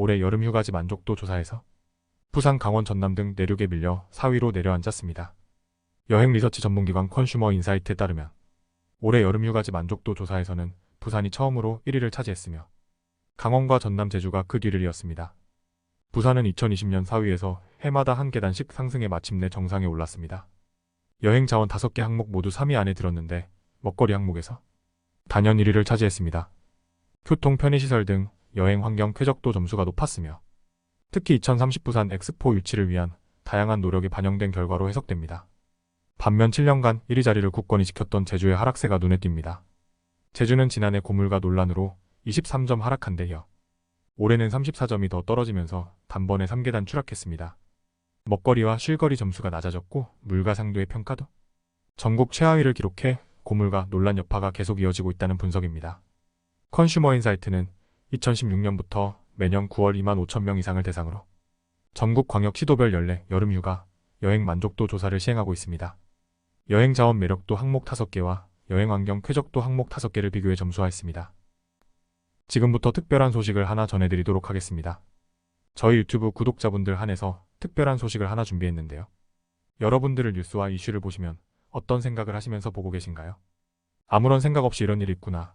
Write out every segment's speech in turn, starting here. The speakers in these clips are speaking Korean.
올해 여름 휴가지 만족도 조사에서 부산, 강원, 전남 등 내륙에 밀려 4위로 내려앉았습니다. 여행 리서치 전문기관 컨슈머 인사이트에 따르면 올해 여름 휴가지 만족도 조사에서는 부산이 처음으로 1위를 차지했으며 강원과 전남, 제주가 그 뒤를 이었습니다. 부산은 2020년 4위에서 해마다 한 계단씩 상승해 마침내 정상에 올랐습니다. 여행 자원 5개 항목 모두 3위 안에 들었는데 먹거리 항목에서 단연 1위를 차지했습니다. 교통 편의시설 등 여행 환경 쾌적도 점수가 높았으며 특히 2030 부산 엑스포 유치를 위한 다양한 노력이 반영된 결과로 해석됩니다. 반면 7년간 1위 자리를 굳건히 지켰던 제주의 하락세가 눈에 띕니다. 제주는 지난해 고물가 논란으로 23점 하락한 데 이어 올해는 34점이 더 떨어지면서 단번에 3계단 추락했습니다. 먹거리와 쉴거리 점수가 낮아졌고 물가상도의 평가도 전국 최하위를 기록해 고물가 논란 여파가 계속 이어지고 있다는 분석입니다. 컨슈머 인사이트는 2016년부터 매년 9월 2만 5천 명 이상을 대상으로 전국 광역 시도별 연례 여름 휴가 여행 만족도 조사를 시행하고 있습니다. 여행 자원 매력도 항목 5개와 여행 환경 쾌적도 항목 5개를 비교해 점수화했습니다. 지금부터 특별한 소식을 하나 전해드리도록 하겠습니다. 저희 유튜브 구독자분들 한해서 특별한 소식을 하나 준비했는데요. 여러분들을 뉴스와 이슈를 보시면 어떤 생각을 하시면서 보고 계신가요? 아무런 생각 없이 이런 일이 있구나,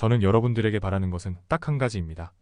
저는 여러분들에게 바라는 것은 딱 한 가지입니다.